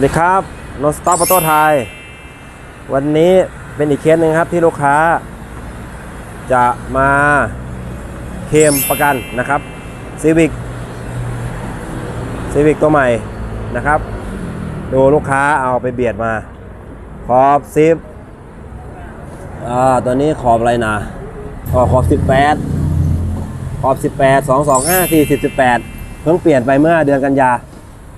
สวัสดีครับนนสต็อปออโต้ไทย วันนี้เป็นอีกเคสหนึ่งครับที่ลูกค้า จะมาเคลมประกันนะครับซีวิกซีวิกตัวใหม่นะครับ ดูลูกค้าเอาไปเบียดมา ขอบซิปอ่าตัวนี้ขอบอะไรนะอ๋อขอบ18ขอบ18 2 2 5 4 10 18เพิ่งเปลี่ยนไปเมื่อเดือนกันยา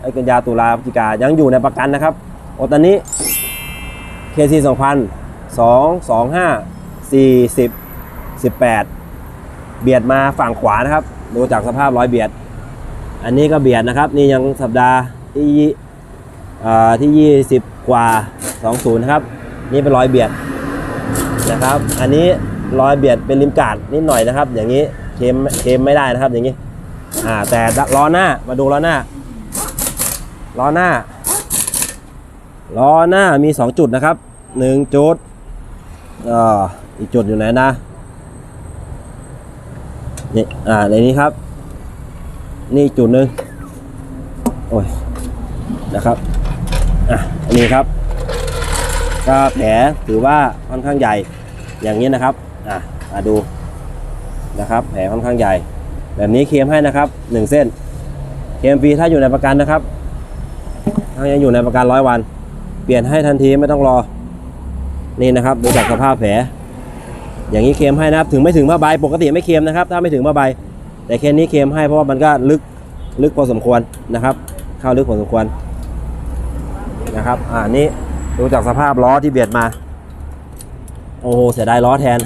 ไอ้กันยาตุลาพฤศจิกายังอยู่ในประกันนะครับโอตอนนี้ KC 2000 2 2 5 40 18 เบียดมาฝั่งขวานะครับ ดูจากสภาพร้อยเบียด อันนี้ก็เบียดนะครับ นี่ยังสัปดาห์ที่ยี่อ่าที่ 20 กว่า 20 นะครับ นี่เป็นร้อยเบียดนะครับ อันนี้รอยเบียดเป็นริมกาดนิดหน่อยนะครับ อย่างนี้เคมเคมไม่ได้นะครับอย่างนี้อ่าแต่ล้อหน้ามาดูล้อหน้า ล้อหน้า ล้อหน้ามี 2 จุดนะครับ 1 จุดออีกจุดอยู่ไหนนะนี่อ่าในนี้ครับ นี่จุดหนึ่งโอ้ยนะครับอะอันนี้ครับก็แผลถือว่าค่อนข้างใหญ่อย่างนี้นะครับอะมาดูนะครับแผลค่อนข้างใหญ่ แบบนี้เคลมให้นะครับ 1 เส้นเคลมฟรีถ้าอยู่ในประกันนะครับ ถ้ายังอยู่ในประกันร้อยวัน เปลี่ยนให้ทันทีไม่ต้องรอ นี่นะครับดูจากสภาพแผล อย่างนี้เคลมให้นะครับ ถึงไม่ถึงผ้าใบปกติไม่เคลมนะครับ ถ้าไม่ถึงผ้าใบ แต่เคสนี้เคลมให้เพราะว่ามันก็ลึกลึกพอสมควรนะครับ เข้าลึกพอสมควรนะครับ อ่านี่ดูจากสภาพล้อที่เบียดมา โอ้โหเสียดายล้อแทน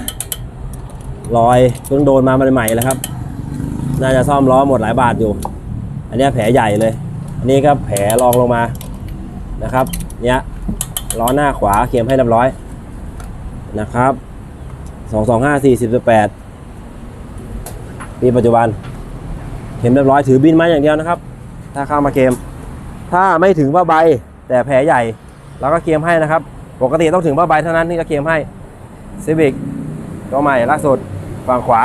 รอยเพิ่งโดนมาใหม่ๆแล้วครับ น่าจะซ่อมล้อหมดหลายบาทอยู่ อันนี้แผลใหญ่เลย อันนี้ก็แผลรองลงมานะครับ เนี้ยล้อหน้าขวาเคลมให้เรียบร้อยนะครับสองสองห้าสี่สิบแปดปีปัจจุบันเคลมเรียบร้อยถือบินมาอย่างเดียวนะครับ ถ้าเข้ามาเคมถ้าไม่ถึงผ้าใบแต่แผลใหญ่เราก็เคมให้นะครับ ปกติต้องถึงผ้าใบเท่านั้นที่จะเคมให้ซีบิกตัวใหม่ล่าสุดฝั่งขวา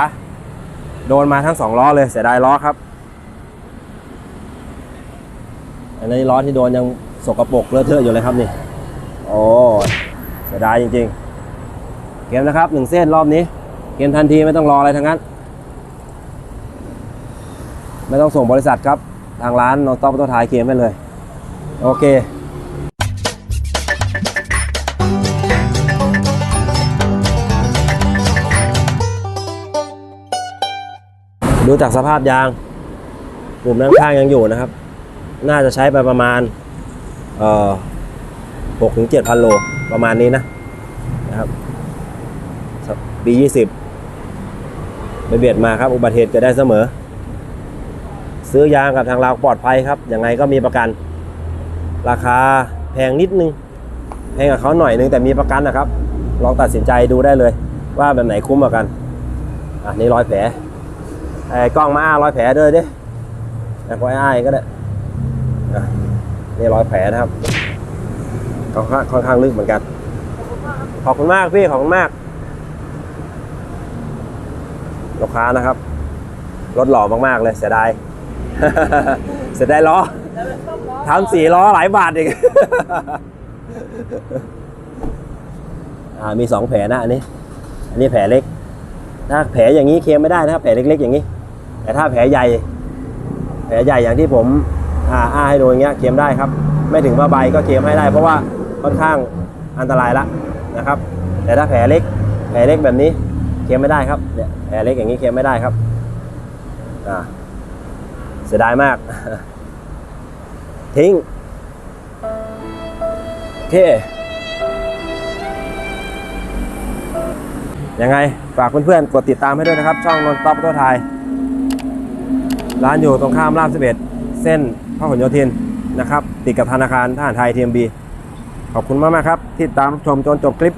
โดนมาทั้งสองล้อเลยเสียดายล้อครับ อันนี้ล้อที่โดนยังสกรปรกเลอะเทอะอยู่เลยครับนี่ โอ้เสียดายจริงๆ เกมนะครับหนึ่งเส้นรอบนี้ เกมทันทีไม่ต้องรออะไรทั้งนั้น ไม่ต้องส่งบริษัทครับ ทางร้านนอนต็อปตัวท้ายเกมไปเลย โอเคดูจากสภาพยาง กลุ่มด้านข้างยังอยู่นะครับ น่าจะใช้ไปประมาณเอ่อหกถึงเจ็ดพันโลประมาณนี้นะนะครับปียี่สิบไปเบียดมาครับ อุบัติเหตุเกิดได้เสมอ ซื้อยางกับทางเราปลอดภัยครับยังไงก็มีประกัน ราคาแพงนิดนึงแพงกับเขาหน่อยนึงแต่มีประกันนะครับ ลองตัดสินใจดูได้เลย ว่าแบบไหนคุ้มกว่ากันอะนี่รอยแผลไอ้กล้องมาอ้ารอยแผลด้วยดิแต่ก็อ้ก็ได้ อะนี่รอยแผลนะครับค่อนข้างค่อนข้างลึกเหมือนกัน ขอบคุณมากพี่ ขอบคุณมาก ลูกค้านะครับ รถหล่อมากๆเลย เสียดาย เสียดายล้อทำสีล้อหลายบาทอีกอ่ามีสองแผลนะอันนี้ อันนี้แผลเล็ก ถ้าแผลอย่างนี้เคลมไม่ได้นะครับแผลเล็กๆอย่างนี้ แต่ถ้าแผลใหญ่ แผลใหญ่อย่างที่ผม อ่าอ้าให้ดูอย่างเงี้ยเคลมได้ครับ ไม่ถึงว่าใบก็เคลมให้ได้ เพราะว่าค่อนข้างอันตรายละนะครับ แต่ถ้าแผลเล็กแผลเล็กแบบนี้เคลมไม่ได้ครับเนี่ยแผลเล็กอย่างนี้เคลมไม่ได้ครับอ่าเสียดายมาก ทิ้งโอเคยังไง ฝากเพื่อนๆ กดติดตามให้ด้วยนะครับ ช่องนนท็อปตัวไทย ร้านอยู่ตรงข้ามราม11 เส้น พหลโยธินนะครับ ติดกับธนาคารทหารไทยเทียมบีขอบคุณมากมากครับ ที่ตามชมจนจบคลิป